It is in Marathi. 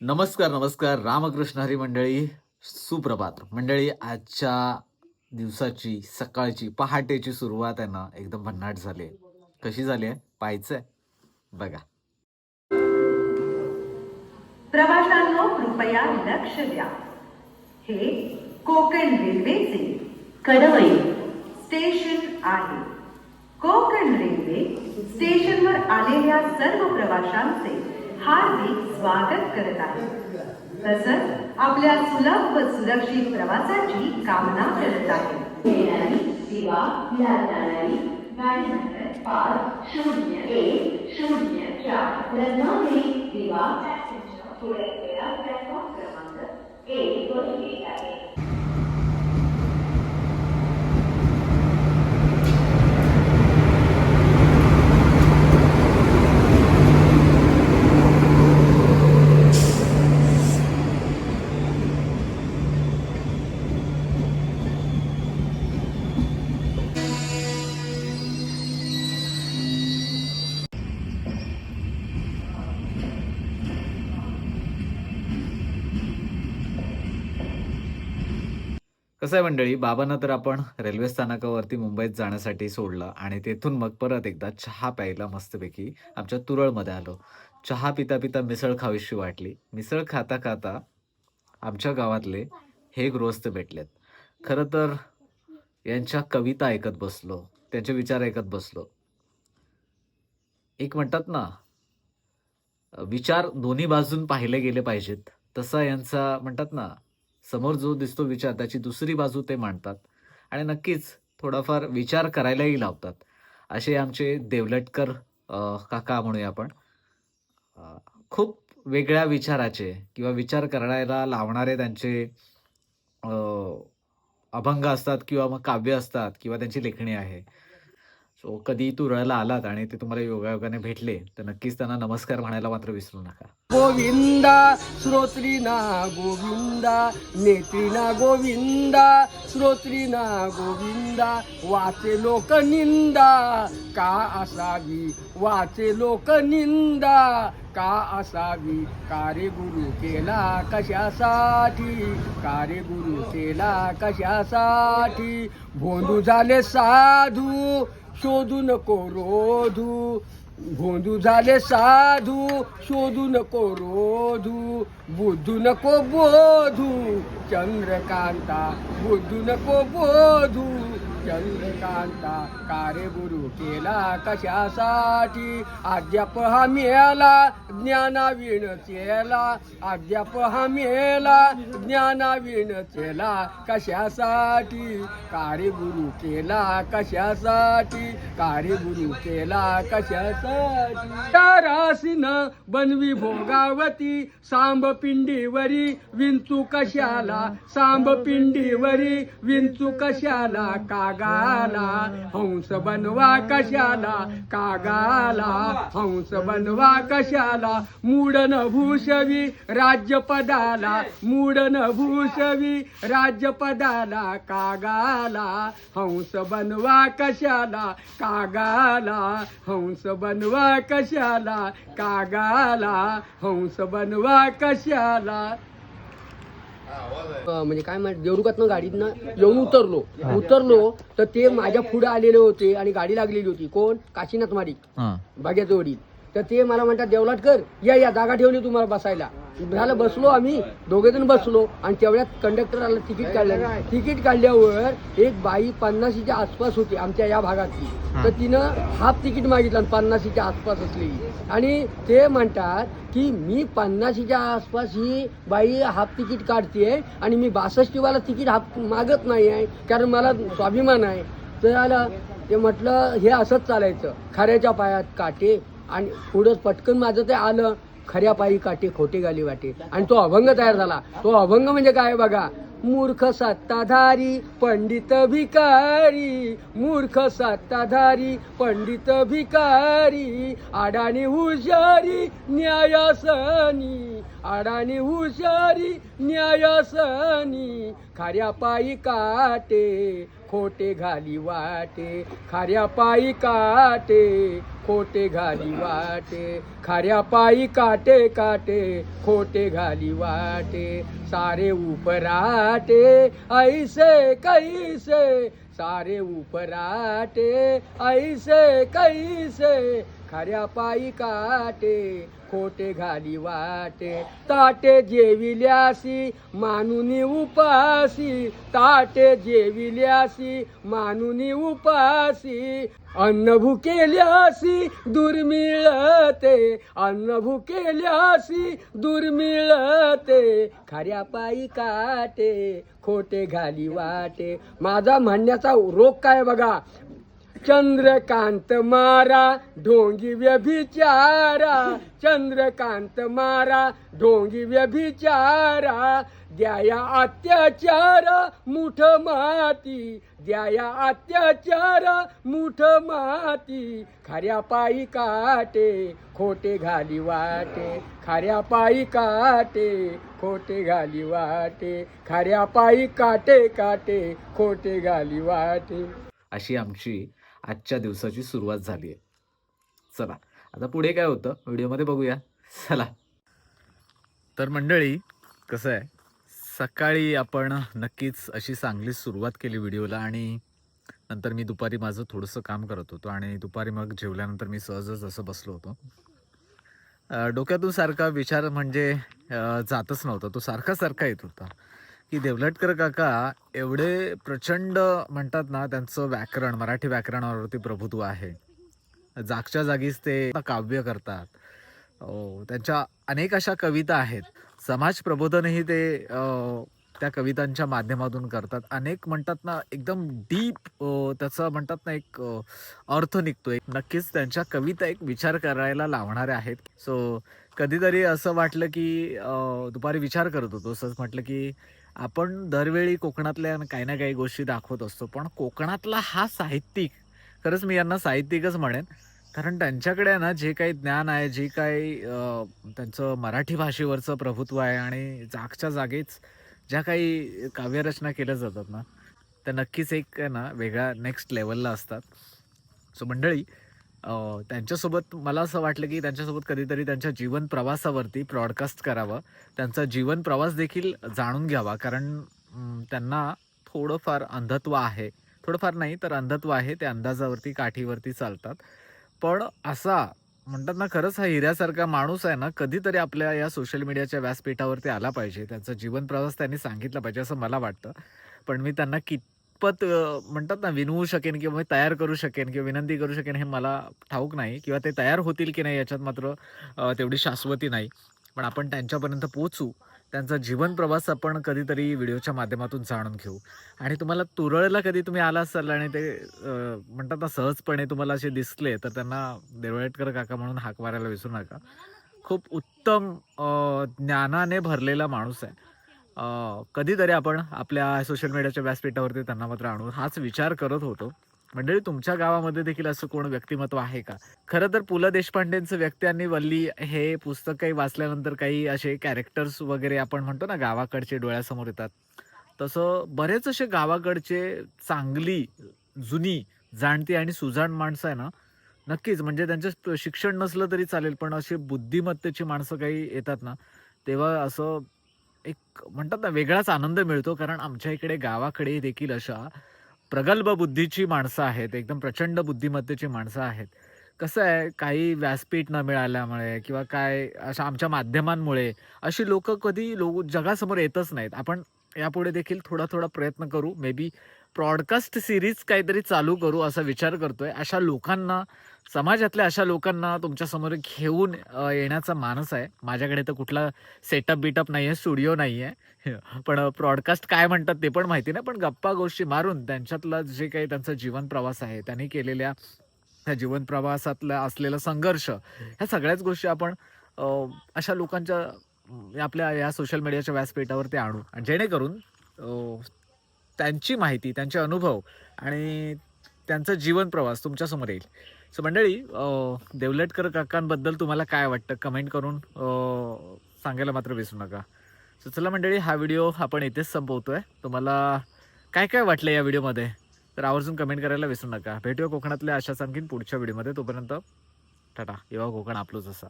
नमस्कार नमस्कार. रामकृष्ण हरी मंडळी सुप्रभात. मंडळी आजच्या दिवसाची सकाळची पहाटेची सुरुवात आहे ना एकदम भन्नाट झाली आहे. कशी झाली आहे? पाहायचं आहे. बघा. प्रवाशांनो कृपया लक्ष द्या. हे कोकण रेल्वेचे कडवई स्टेशन आहे. कोकण रेल्वे स्टेशनवर आलेल्या सर्व प्रवाशांचे हार्दिक स्वागत करत आहे. तसंच आपल्या सुलभ व सुरक्षित प्रवासाची कामना करत आहे. येणारी दिवा गाडी नंबर पाच शून्य एक शून्य चार रत्नागिरी पॅसेंजर प्लॅटफॉर्म क्रमांक एक वर आहे. कसं आहे मंडळी? बाबांना तर आपण रेल्वे स्थानकावरती मुंबईत जाण्यासाठी सोडलं आणि तेथून मग परत एकदा चहा प्यायला मस्तपैकी आमच्या तुरळमध्ये आलो. चहा पिता पिता मिसळ खावीशी वाटली. मिसळ खाता खाता आमच्या गावातले हे गृहस्थ भेटलेत. खरं तर यांच्या कविता ऐकत बसलो त्यांचे विचार ऐकत बसलो. एक म्हणतात ना विचार दोन्ही बाजून पाहिले गेले पाहिजेत. तसा यांचा म्हणतात ना समोर जो दिसतो विचार त्याची दुसरी बाजू ते मांडतात. आणि नक्कीच थोडाफार विचार करायलाही लावतात. असे आमचे देवलटकर काका म्हणूया आपण. खूप वेगळ्या विचाराचे किंवा विचार करायला लावणारे त्यांचे अभंग असतात किंवा मग काव्य असतात किंवा त्यांची लेखणी आहे. सो कधी तुरळला आलात आणि ते तुम्हाला योगायोगाने भेटले तर नक्कीच त्यांना नमस्कार म्हणायला मात्र विसरू नका. गोविंदा श्रोत्रीना गोविंदा नेत्रीना गोविंदा श्रोत्रीना गोविंदा वाचे लोक निंदा का असावी वाचे लोक निंदा का असावी कारे गुरु केला कशासाठी कारे गुरु केला कशासाठी भोंदू झाले साधू शोधू नको रोधू. गोंधू झाले साधू शोधू नको रोधू. बुद्धू नको बोधू. चंद्रकांता बुद्धू नको बोधू. चंद्रकांता कार्य गुरु केला कशासाठी? अद्याप हा मेला ज्ञानाविण चेला. अद्याप हा मेला ज्ञानाविण चेला. कशासाठी? कार्य गुरु केला कशासाठी? कार्य गुरु केला कशासाठी? तारासीन बनवी भोगावती सांब पिंडीवरी विंचू कशाला? सांब पिंडीवरी विंचू कशाला? कागाला हंस बनवा कशाला? कागाला हंस बनवा कशाला? मूडन भूषवी राज्यपदाला मूडन भूषवी राज्यपदाला. कागाला हंस बनवा कशाला? कागाला हंस बनवा कशाला? कागाला हंस बनवा कशाला? म्हणजे काय म्हणत देवरुखातनं गाडीतनं येऊन उतरलो. उतरलो तर ते माझ्या पुढे आलेले होते आणि गाडी लागलेली होती. कोण? काशीनाथ माडिक. हां. भाग्याचे वडील तर ते मला म्हणतात देवलाटकर या या जागा ठेवली तुम्हाला बसायला. झालं बसलो आम्ही. दोघे जण बसलो आणि तेवढ्यात कंडक्टर आला तिकीट काढलं. तिकीट काढल्यावर एक बाई पन्नाशीच्या आसपास होती आमच्या या भागातली. तर तिनं हाफ तिकीट मागितलं पन्नाशीच्या आसपास असलेली आणि ते म्हणतात की मी पन्नाशीच्या आसपास ही बाई हाफ तिकीट काढते आणि मी बासष्टीवाला तिकीट हाफ मागत नाही आहे कारण मला स्वाभिमान आहे. तर आलं. ते म्हटलं हे असंच चालायचं. खऱ्याच्या पायात काटे आणि पुढं पटकन माझं ते आलं खऱ्या पायी काटे खोटी गाली वाटे. आणि तो अभंग तयार झाला. तो अभंग म्हणजे काय बघा? मूर्ख सत्ताधारी पंडित भिकारी. मूर्ख सत्ताधारी पंडित भिकारी. अडाणी हुशारी न्यायासनी. अडाणी हुशारी न्यायासनी. खऱ्या पायी काटे खोटे घाली वाटे. खाऱ्या पायी काटे खोटे घाली वाटे. खाऱ्या पायी काटे काटे खोटे घाली वाटे. सारे उपराटे ऐसे कैसे. सारे उपराटे ऐसे कैसे. खऱ्या पायी काटे खोटे घाली वाटे. ताटे जेविल्यासी मानुनी उपासी. ताटे जेविल्यासी मानुनी उपासी. अन्न भुकेल्यासी दुर्मिळते. अन्न भुकेल्यासी दुर्मिळते. खऱ्या पायी काटे खोटे घाली वाटे. माझा म्हणण्याचा रोग काय बघा? चंद्रकांत मारा ढोंगी व्यभिचारा. चंद्रकांत मारा ढोंगी व्यभिचारा. द्याया अत्याचार मुठ माती. द्याया अत्याचार मुठ माती. खऱ्या पायी काटे खोटे घाली वाटे. खऱ्या पायी काटे खोटे घाली वाटे. खऱ्या पायी काटे काटे खोटे घाली वाटे. अशी आमची आजच्या दिवसाची सुरुवात झाली आहे चला आता पुढे काय होतं? व्हिडिओमध्ये बघूया. चला. तर मंडळी कसं आहे? सकाळी आपण नक्कीच अशी चांगली सुरुवात केली व्हिडिओला आणि नंतर मी दुपारी माझं थोडंसं काम करत होतो आणि दुपारी मग जेवल्यानंतर मी सहजच असं बसलो होतो. डोक्यातून सारखा विचार म्हणजे जातच नव्हता. तो सारखा सारखा येत होता. की देवलटकर काका एवढे प्रचंड म्हणतात ना त्यांचं व्याकरण मराठी व्याकरणावरती प्रभुत्व आहे. जागच्या जागीच ते काव्य करतात. त्यांच्या अनेक अशा कविता आहेत. समाज प्रबोधनही ते त्या कवितांच्या माध्यमातून करतात. अनेक म्हणतात ना एकदम डीप त्याचा म्हणतात ना एक अर्थ अर्थ निघतोय. नक्कीच त्यांच्या कविता एक विचार करायला लावणाऱ्या आहेत. सो कधीतरी असं वाटलं की अं, दुपारी विचार करत होतो. असंच म्हटलं की आपण दरवेळी कोकणातल्या काही ना काही गोष्टी दाखवत असतो पण कोकणातला हा साहित्यिक खरंच मी यांना साहित्यिकच म्हणेन कारण त्यांच्याकडे ना जे काही ज्ञान आहे जे काही त्यांचं मराठी भाषेवरचं प्रभुत्व आहे आणि जागच्या जागेच ज्या काही काव्यरचना केल्या जातात ना त्या नक्कीच एक आहे ना वेगळ्या नेक्स्ट लेवलला असतात. सो मंडळी त्यांच्यासोबत मला असं वाटलं की त्यांच्यासोबत कधीतरी त्यांच्या जीवन प्रवासावरती ब्रॉडकास्ट करावं. त्यांचा जीवन प्रवास देखील जाणून घ्यावा. कारण त्यांना थोडंफार अंधत्व आहे. थोडंफार नाही तर अंधत्व आहे. ते अंदाजावरती काठीवरती चालतात. पण असा म्हणतात ना खरंच हा हिऱ्यासारखा माणूस आहे ना कधीतरी आपल्या या सोशल मीडियाच्या व्यासपीठावरती आला पाहिजे. त्यांचा जीवन प्रवास त्यांनी सांगितला पाहिजे असं मला वाटतं. पण मी त्यांना कितपत म्हणतात ना विनवू शकेन किंवा मी तयार करू शकेन किंवा विनंती करू शकेन हे मला ठाऊक नाही किंवा ते तयार होतील की नाही याच्यात मात्र तेवढी शाश्वती नाही. पण आपण त्यांच्यापर्यंत पोचू त्यांचा जीवन प्रवास आपण कधीतरी व्हिडिओच्या माध्यमातून जाणून घेऊ. आणि तुम्हाला तुरळला कधी तुम्ही आला असाल आणि ते म्हणतात ना सहजपणे तुम्हाला असे दिसले तर त्यांना देवळेटकर काका म्हणून हाक मारायला विसरू नका. खूप उत्तम ज्ञानाने भरलेला माणूस आहे. कधीतरी आपण आपल्या सोशल मीडियाच्या व्यासपीठावरती त्यांना मात्र आणू हाच विचार करत होतो. मंडळी तुमच्या गावामध्ये देखील असं कोण व्यक्तिमत्व आहे का? खरं तर पु ल देशपांडेंचं व्यक्ती आणि वल्ली हे पुस्तक काही वाचल्यानंतर काही असे कॅरेक्टर्स वगैरे आपण म्हणतो ना गावाकडचे डोळ्यासमोर येतात. तसं बरेच असे गावाकडचे चांगली जुनी जाणती आणि सुजाण माणसं आहे ना नक्कीच म्हणजे त्यांचं शिक्षण नसलं तरी चालेल पण असे बुद्धिमत्तेची माणसं काही येतात ना तेव्हा असं एक म्हणतात ना वेगळाच आनंद मिळतो कारण आमच्या इकडे गावाकडे देखील अशा प्रगल्भ बुद्धीची माणसं आहेत एकदम प्रचंड बुद्धिमत्तेची माणसं आहेत. कसं आहे काही व्यासपीठ न मिळाल्यामुळे किंवा काय अशा आमच्या माध्यमांमुळे अशी लोक कधी लोक जगासमोर येतच नाहीत. आपण यापुढे देखील थोडा थोडा प्रयत्न करू. मे बी ब्रॉडकास्ट सिरीज काहीतरी चालू करू असा विचार करतोय. अशा लोकांना समाजातल्या अशा लोकांना तुमच्यासमोर घेऊन येण्याचा मानस आहे. माझ्याकडे तर कुठला सेटअप बिटअप नाही आहे स्टुडिओ नाही आहे पण ब्रॉडकास्ट काय म्हणतात ते पण माहिती नाही पण गप्पा गोष्टी मारून त्यांच्यातला जे काही त्यांचा जीवन प्रवास आहे त्यांनी केलेल्या त्या जीवन प्रवासातला असलेला संघर्ष ह्या सगळ्याच गोष्टी आपण अशा लोकांच्या आपल्या या सोशल मीडियाच्या व्यासपीठावरती आणू. आणि जेणेकरून त्यांची माहिती त्यांचे अनुभव आणि त्यांचा जीवन प्रवास तुमच्यासमोर येईल. सो मंडळी देवलटकर काकांबद्दल तुम्हाला काय वाटतं? कमेंट करून सांगायला मात्र विसरू नका. सो चला मंडळी हा व्हिडिओ आपण इथेच आहे तुम्हाला काय काय वाटलं या व्हिडिओमध्ये? तर आवर्जून कमेंट करायला विसरू नका. भेटूया कोकणातल्या अशाच आणखीन पुढच्या व्हिडिओमध्ये. तोपर्यंत टाटा. येवा कोकण आपलंच असा.